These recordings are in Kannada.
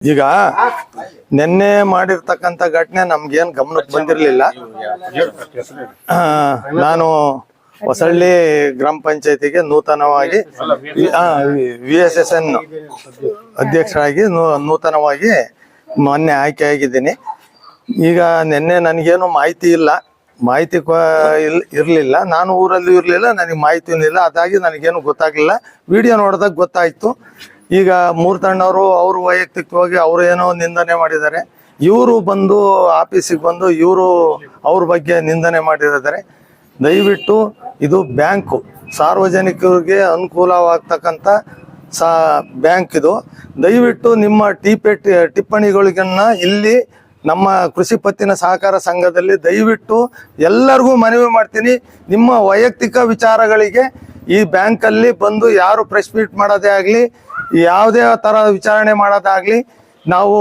ಈಗ ನಿನ್ನೆ ಮಾಡಿರ್ತಕ್ಕಂಥ ಘಟನೆ ನಮ್ಗೇನ್ ಗಮನಕ್ಕೆ ಬಂದಿರಲಿಲ್ಲ. ನಾನು ಹೊಸಳ್ಳಿ ಗ್ರಾಮ ಪಂಚಾಯತಿಗೆ ನೂತನವಾಗಿ ವಿ ಎಸ್ ಎಸ್ ಎನ್ ಅಧ್ಯಕ್ಷರಾಗಿ ನೂತನವಾಗಿ ಮೊನ್ನೆ ಆಯ್ಕೆಯಾಗಿದ್ದೀನಿ ಈಗ ನಿನ್ನೆ ನನಗೇನು ಮಾಹಿತಿ ಇಲ್ಲ. ಮಾಹಿತಿ ಇರ್ಲಿಲ್ಲ. ನಾನು ಊರಲ್ಲೂ ಇರಲಿಲ್ಲ, ನನಗೆ ಮಾಹಿತಿ ಇಲ್ಲ. ಅದಾಗಿ ನನಗೇನು ಗೊತ್ತಾಗ್ಲಿಲ್ಲ. ವಿಡಿಯೋ ನೋಡಿದಾಗ ಗೊತ್ತಾಯ್ತು. ಈಗ ಮೂರ್ತಣ್ಣವರು ಅವರು ವೈಯಕ್ತಿಕವಾಗಿ ಅವರು ಏನೋ ನಿಂದನೆ ಮಾಡಿದ್ದಾರೆ. ಇವರು ಬಂದು ಆಫೀಸಿಗೆ ಬಂದು ಇವರು ಅವ್ರ ಬಗ್ಗೆ ನಿಂದನೆ ಮಾಡಿದ್ದಾರೆ. ದಯವಿಟ್ಟು ಇದು ಬ್ಯಾಂಕು, ಸಾರ್ವಜನಿಕರಿಗೆ ಅನುಕೂಲವಾಗ್ತಕ್ಕಂಥ ಸಾ ಬ್ಯಾಂಕ್ ಇದು. ದಯವಿಟ್ಟು ನಿಮ್ಮ ಟಿಪೆ ಟಿಪ್ಪಣಿಗಳಿಗನ್ನ ಇಲ್ಲಿ ನಮ್ಮ ಕೃಷಿ ಪತ್ತಿನ ಸಹಕಾರ ಸಂಘದಲ್ಲಿ ದಯವಿಟ್ಟು ಎಲ್ಲರಿಗೂ ಮನವಿ ಮಾಡ್ತೀನಿ. ನಿಮ್ಮ ವೈಯಕ್ತಿಕ ವಿಚಾರಗಳಿಗೆ ಈ ಬ್ಯಾಂಕಲ್ಲಿ ಬಂದು ಯಾರು ಪ್ರೆಸ್ ಮೀಟ್ ಮಾಡೋದೇ ಆಗಲಿ, ಯಾವುದೇ ಥರ ವಿಚಾರಣೆ ಮಾಡೋದಾಗ್ಲಿ ನಾವು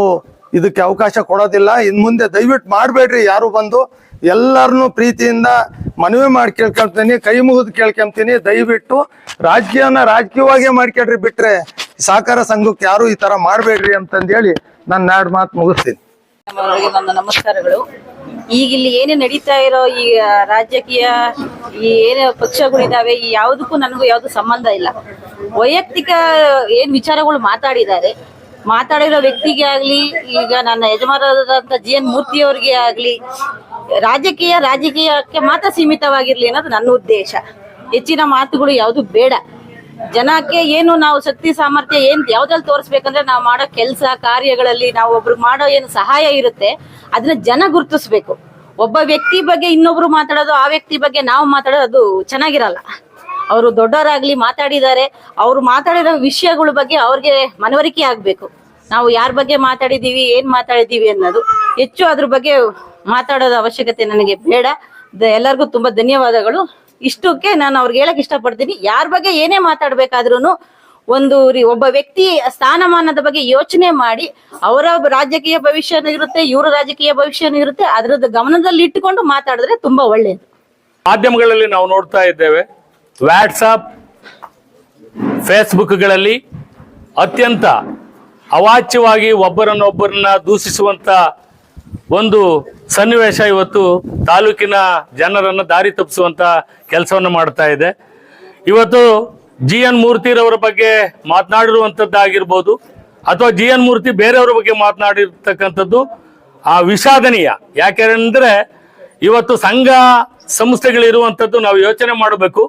ಇದಕ್ಕೆ ಅವಕಾಶ ಕೊಡೋದಿಲ್ಲ. ಇನ್ನು ಮುಂದೆ ದಯವಿಟ್ಟು ಮಾಡಬೇಡ್ರಿ ಯಾರು ಬಂದು. ಎಲ್ಲರನ್ನೂ ಪ್ರೀತಿಯಿಂದ ಮನವಿ ಮಾಡಿ ಕೇಳ್ಕೊಂತೀನಿ, ಕೈ ಮುಗಿದು ಕೇಳ್ಕೊಂತೀನಿ. ದಯವಿಟ್ಟು ರಾಜಕೀಯನ ರಾಜಕೀಯವಾಗೇ ಮಾಡ್ಕೊಳ್ರಿ ಬಿಟ್ರೆ ಸಹಕಾರ ಸಂಘಕ್ಕೆ ಯಾರು ಈ ತರ ಮಾಡಬೇಡ್ರಿ ಅಂತಂದೇಳಿ ನಾನು ಎರಡು ಮಾತು ಮುಗಿಸ್ತೀನಿ. ನನ್ನ ನಮಸ್ಕಾರಗಳು. ಈಗ ಇಲ್ಲಿ ಏನೇ ನಡೀತಾ ಇರೋ ಈ ರಾಜಕೀಯ, ಈ ಏನೇ ಪಕ್ಷಗಳಿದಾವೆ ಈ ಯಾವುದಕ್ಕೂ ನನಗೂ ಯಾವುದು ಸಂಬಂಧ ಇಲ್ಲ. ವೈಯಕ್ತಿಕ, ಏನ್ ವಿಚಾರಗಳು ಮಾತಾಡಿದ್ದಾರೆ. ಮಾತಾಡಿರೋ ವ್ಯಕ್ತಿಗೆ ಆಗ್ಲಿ, ಈಗ ನನ್ನ ಯಜಮಾನರಾದಂತ ಜಿ ಎನ್ ಮೂರ್ತಿ ಅವರಿಗೆ ಆಗ್ಲಿ, ರಾಜಕೀಯ ರಾಜಕೀಯಕ್ಕೆ ಮಾತ್ರ ಸೀಮಿತವಾಗಿರ್ಲಿ ಅನ್ನೋದು ನನ್ನ ಉದ್ದೇಶ. ಹೆಚ್ಚಿನ ಮಾತುಗಳು ಯಾವುದು ಬೇಡ. ಜನಕ್ಕೆ ಏನು ನಾವು ಶಕ್ತಿ ಸಾಮರ್ಥ್ಯ ಏನ್ ಯಾವ್ದ್ರಲ್ಲಿ ತೋರಿಸ್ಬೇಕಂದ್ರೆ ನಾವು ಮಾಡೋ ಕೆಲಸ, ಕಾರ್ಯಗಳಲ್ಲಿ ನಾವು ಒಬ್ರಿಗೆ ಮಾಡೋ ಏನು ಸಹಾಯ ಇರುತ್ತೆ, ಅದನ್ನ ಜನ ಗುರುತಿಸ್ಬೇಕು. ಒಬ್ಬ ವ್ಯಕ್ತಿ ಬಗ್ಗೆ ಇನ್ನೊಬ್ರು ಮಾತಾಡೋದು, ಆ ವ್ಯಕ್ತಿ ಬಗ್ಗೆ ನಾವು ಮಾತಾಡೋದು ಅದು ಚೆನ್ನಾಗಿರಲ್ಲ. ಅವರು ದೊಡ್ಡವರಾಗ್ಲಿ ಮಾತಾಡಿದ್ದಾರೆ, ಅವ್ರು ಮಾತಾಡಿರೋ ವಿಷಯಗಳ ಬಗ್ಗೆ ಅವ್ರಿಗೆ ಮನವರಿಕೆ ಆಗ್ಬೇಕು. ನಾವು ಯಾರ ಬಗ್ಗೆ ಮಾತಾಡಿದೀವಿ ಏನ್ ಮಾತಾಡಿದೀವಿ ಅನ್ನೋದು. ಹೆಚ್ಚು ಅದ್ರ ಬಗ್ಗೆ ಮಾತಾಡೋದ ಅವಶ್ಯಕತೆ ನನಗೆ ಬೇಡ. ಎಲ್ಲರಿಗೂ ತುಂಬಾ ಧನ್ಯವಾದಗಳು. ಇಷ್ಟಕ್ಕೆ ನಾನು ಅವ್ರಿಗೆ ಹೇಳಕ್ ಇಷ್ಟಪಡ್ತೀನಿ. ಯಾರ ಬಗ್ಗೆ ಏನೇ ಮಾತಾಡ್ಬೇಕಾದ್ರೂ ಒಂದು ಒಬ್ಬ ವ್ಯಕ್ತಿ ಸ್ಥಾನಮಾನದ ಬಗ್ಗೆ ಯೋಚನೆ ಮಾಡಿ, ಅವರ ರಾಜಕೀಯ ಭವಿಷ್ಯನೂ ಇರುತ್ತೆ, ಇವರ ರಾಜಕೀಯ ಭವಿಷ್ಯನೂ ಇರುತ್ತೆ, ಅದ್ರದ್ದು ಗಮನದಲ್ಲಿ ಇಟ್ಟುಕೊಂಡು ಮಾತಾಡಿದ್ರೆ ತುಂಬಾ ಒಳ್ಳೇದು. ಮಾಧ್ಯಮಗಳಲ್ಲಿ ನಾವು ನೋಡ್ತಾ ಇದ್ದೇವೆ ವ್ಯಾಟ್ಸಪ್ ಫೇಸ್ಬುಕ್ಗಳಲ್ಲಿ ಅತ್ಯಂತ ಅವಾಚ್ಯವಾಗಿ ಒಬ್ಬರನ್ನೊಬ್ಬರನ್ನ ದೂಷಿಸುವಂತ ಒಂದು ಸನ್ನಿವೇಶ ಇವತ್ತು ತಾಲೂಕಿನ ಜನರನ್ನು ದಾರಿ ತಪ್ಪಿಸುವಂತ ಕೆಲಸವನ್ನು ಮಾಡ್ತಾ ಇದೆ. ಇವತ್ತು ಜಿ ಎನ್ ಮೂರ್ತಿರವರ ಬಗ್ಗೆ ಮಾತನಾಡಿರುವಂಥದ್ದಾಗಿರ್ಬೋದು ಅಥವಾ ಜಿ ಎನ್ ಮೂರ್ತಿ ಬೇರೆಯವರ ಬಗ್ಗೆ ಮಾತನಾಡಿರ್ತಕ್ಕಂಥದ್ದು, ಆ ವಿಷಾದನೀಯ. ಯಾಕೆಂದ್ರೆ ಇವತ್ತು ಸಂಘ ಸಂಸ್ಥೆಗಳಿರುವಂಥದ್ದು ನಾವು ಯೋಚನೆ ಮಾಡಬೇಕು.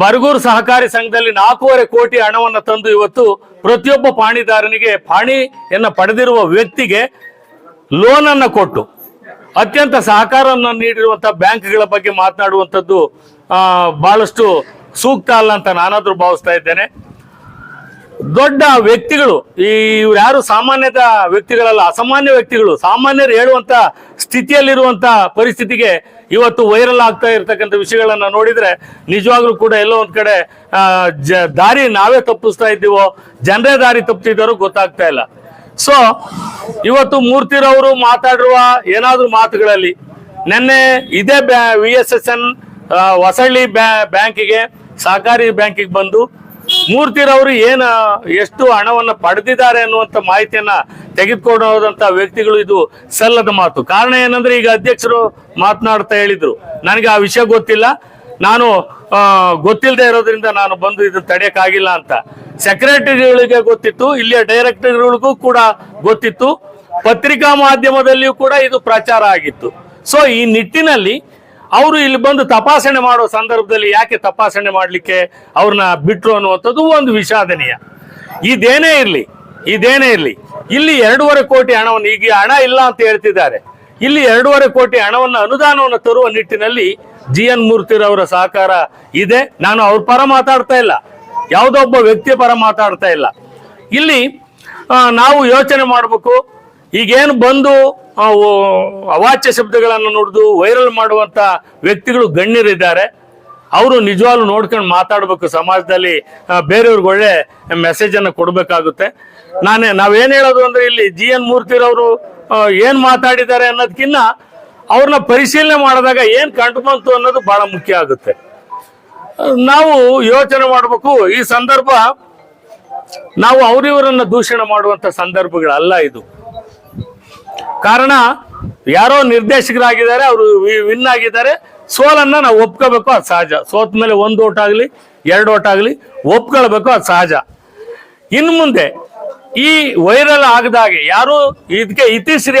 ಬರಗೂರು ಸಹಕಾರಿ ಸಂಘದಲ್ಲಿ ನಾಲ್ಕೂವರೆ ಕೋಟಿ ಹಣವನ್ನು ತಂದು ಇವತ್ತು ಪ್ರತಿಯೊಬ್ಬ ಪಾಣಿದಾರನಿಗೆ ಪಾಣಿಯನ್ನು ಪಡೆದಿರುವ ವ್ಯಕ್ತಿಗೆ ಲೋನ್ ಅನ್ನ ಕೊಟ್ಟು ಅತ್ಯಂತ ಸಹಕಾರವನ್ನು ನೀಡಿರುವಂತಹ ಬ್ಯಾಂಕ್ಗಳ ಬಗ್ಗೆ ಮಾತನಾಡುವಂಥದ್ದು ಬಹಳಷ್ಟು ಸೂಕ್ತ ಅಲ್ಲ ಅಂತ ನಾನಾದರೂ ಭಾವಿಸ್ತಾ ಇದ್ದೇನೆ. ದೊಡ್ಡ ವ್ಯಕ್ತಿಗಳು, ಈ ಇವ್ರು ಯಾರು ಸಾಮಾನ್ಯದ ವ್ಯಕ್ತಿಗಳಲ್ಲ, ಅಸಾಮಾನ್ಯ ವ್ಯಕ್ತಿಗಳು, ಸಾಮಾನ್ಯರು ಹೇಳುವಂತ ಸ್ಥಿತಿಯಲ್ಲಿರುವಂಥ ಪರಿಸ್ಥಿತಿಗೆ ಇವತ್ತು ವೈರಲ್ ಆಗ್ತಾ ಇರತಕ್ಕಂಥ ವಿಷಯಗಳನ್ನ ನೋಡಿದ್ರೆ ನಿಜವಾಗ್ಲೂ ಕೂಡ ಎಲ್ಲೋ ಒಂದ್ ಕಡೆ ದಾರಿ ನಾವೇ ತಪ್ಪಿಸ್ತಾ ಇದ್ದೀವೋ, ಜನರೇ ದಾರಿ ತಪ್ಪಿಸಿದಾರೋ ಗೊತ್ತಾಗ್ತಾ ಇಲ್ಲ. ಸೊ ಇವತ್ತು ಮೂರ್ತಿರವರು ಮಾತಾಡಿರುವ ಏನಾದರೂ ಮಾತುಗಳಲ್ಲಿ ನಿನ್ನೆ ಇದೇ ಬ್ಯಾ V S S N Hosalli ಬ್ಯಾ- ಬ್ಯಾಂಕಿಗೆ, ಸಹಕಾರಿ ಬ್ಯಾಂಕಿಗೆ ಬಂದು ಮೂರ್ತಿರವರು ಏನು, ಎಷ್ಟು ಹಣವನ್ನು ಪಡೆದಿದ್ದಾರೆ ಅನ್ನುವಂಥ ಮಾಹಿತಿಯನ್ನ ತೆಗೆದುಕೊಂಡು ಹೋದಂತ ವ್ಯಕ್ತಿಗಳು ಇದು ಸಲ್ಲದ ಮಾತು. ಕಾರಣ ಏನಂದ್ರೆ ಈಗ ಅಧ್ಯಕ್ಷರು ಮಾತನಾಡ್ತಾ ಹೇಳಿದ್ರು. ನನಗೆ ಆ ವಿಷಯ ಗೊತ್ತಿಲ್ಲ. ನಾನು ಗೊತ್ತಿಲ್ಲದೆ ಇರೋದ್ರಿಂದ ನಾನು ಬಂದು ಇದನ್ನ ತಡೆಯಕ್ಕಾಗಿಲ್ಲ ಅಂತ. ಸೆಕ್ರೆಟರಿಗಳಿಗೆ ಗೊತ್ತಿತ್ತು, ಇಲ್ಲಿಯ ಡೈರೆಕ್ಟರ್ಗಳಿಗೂ ಕೂಡ ಗೊತ್ತಿತ್ತು. ಪತ್ರಿಕಾ ಮಾಧ್ಯಮದಲ್ಲಿಯೂ ಕೂಡ ಇದು ಪ್ರಚಾರ ಆಗಿತ್ತು. ಸೊ ಈ ನಿಟ್ಟಿನಲ್ಲಿ ಅವರು ಇಲ್ಲಿ ಬಂದು ತಪಾಸಣೆ ಮಾಡೋ ಸಂದರ್ಭದಲ್ಲಿ ಯಾಕೆ ತಪಾಸಣೆ ಮಾಡಲಿಕ್ಕೆ ಅವ್ರನ್ನ ಬಿಟ್ರು ಅನ್ನುವಂಥದ್ದು ಒಂದು ವಿಷಾದನೀಯ. ಇದೇನೇ ಇರಲಿ ಇದೇನೇ ಇರಲಿ, ಇಲ್ಲಿ ಎರಡೂವರೆ ಕೋಟಿ ಹಣವನ್ನು, ಈಗ ಹಣ ಇಲ್ಲ ಅಂತ ಹೇಳ್ತಿದ್ದಾರೆ. ಇಲ್ಲಿ ಎರಡೂವರೆ ಕೋಟಿ ಹಣವನ್ನು, ಅನುದಾನವನ್ನು ತರುವ ನಿಟ್ಟಿನಲ್ಲಿ ಜಿ ಎನ್ ಮೂರ್ತಿರವರ ಸಹಕಾರ ಇದೆ. ನಾನು ಅವ್ರ ಪರ ಮಾತಾಡ್ತಾ ಇಲ್ಲ. ಯಾವುದೋ ಒಬ್ಬ ವ್ಯಕ್ತಿಯ ಪರ ಮಾತಾಡ್ತಾ ಇಲ್ಲ. ಇಲ್ಲಿ ನಾವು ಯೋಚನೆ ಮಾಡಬೇಕು. ಈಗೇನು ಬಂದು ಅವಾಚ್ಯ ಶಬ್ದಗಳನ್ನು ನೋಡಿದು ವೈರಲ್ ಮಾಡುವಂತ ವ್ಯಕ್ತಿಗಳು ಗಣ್ಯರಿದ್ದಾರೆ. ಅವರು ನಿಜವಾಗ್ಲೂ ನೋಡ್ಕೊಂಡು ಮಾತಾಡಬೇಕು. ಸಮಾಜದಲ್ಲಿ ಬೇರೆಯವ್ರಿಗೆ ಒಳ್ಳೆ ಮೆಸೇಜ್ ಅನ್ನು ಕೊಡಬೇಕಾಗುತ್ತೆ. ನಾನೇ, ನಾವೇನ್ ಹೇಳೋದು ಅಂದ್ರೆ ಇಲ್ಲಿ ಜಿ ಎನ್ ಮೂರ್ತಿರವರು ಏನು ಏನ್ ಮಾತಾಡಿದ್ದಾರೆ ಅನ್ನೋದಕ್ಕಿಂತ ಅವ್ರನ್ನ ಪರಿಶೀಲನೆ ಮಾಡಿದಾಗ ಏನ್ ಕಂಡು ಬಂತು ಅನ್ನೋದು ಬಹಳ ಮುಖ್ಯ ಆಗುತ್ತೆ. ನಾವು ಯೋಚನೆ ಮಾಡಬೇಕು. ಈ ಸಂದರ್ಭ ನಾವು ಅವರಿವರನ್ನ ದೂಷಣೆ ಮಾಡುವಂತ ಸಂದರ್ಭಗಳಲ್ಲ ಇದು. ಕಾರಣ, ಯಾರೋ ನಿರ್ದೇಶಕರಾಗಿದ್ದಾರೆ, ಅವರು ವಿನ್ ಆಗಿದ್ದಾರೆ. ಸೋಲನ್ನ ನಾವು ಒಪ್ಕೋಬೇಕು, ಅದು ಸಹಜ. ಸೋತ ಮೇಲೆ ಒಂದು ಓಟ್ ಆಗಲಿ, ಎರಡು ಓಟ್ ಆಗಲಿ, ಒಪ್ಕೊಳ್ಬೇಕು, ಅದು ಸಹಜ. ಇನ್ನು ಮುಂದೆ ಈ ವೈರಲ್ ಆಗದಾಗೆ ಯಾರು ಇದಕ್ಕೆ ಇತಿಶ್ರೀ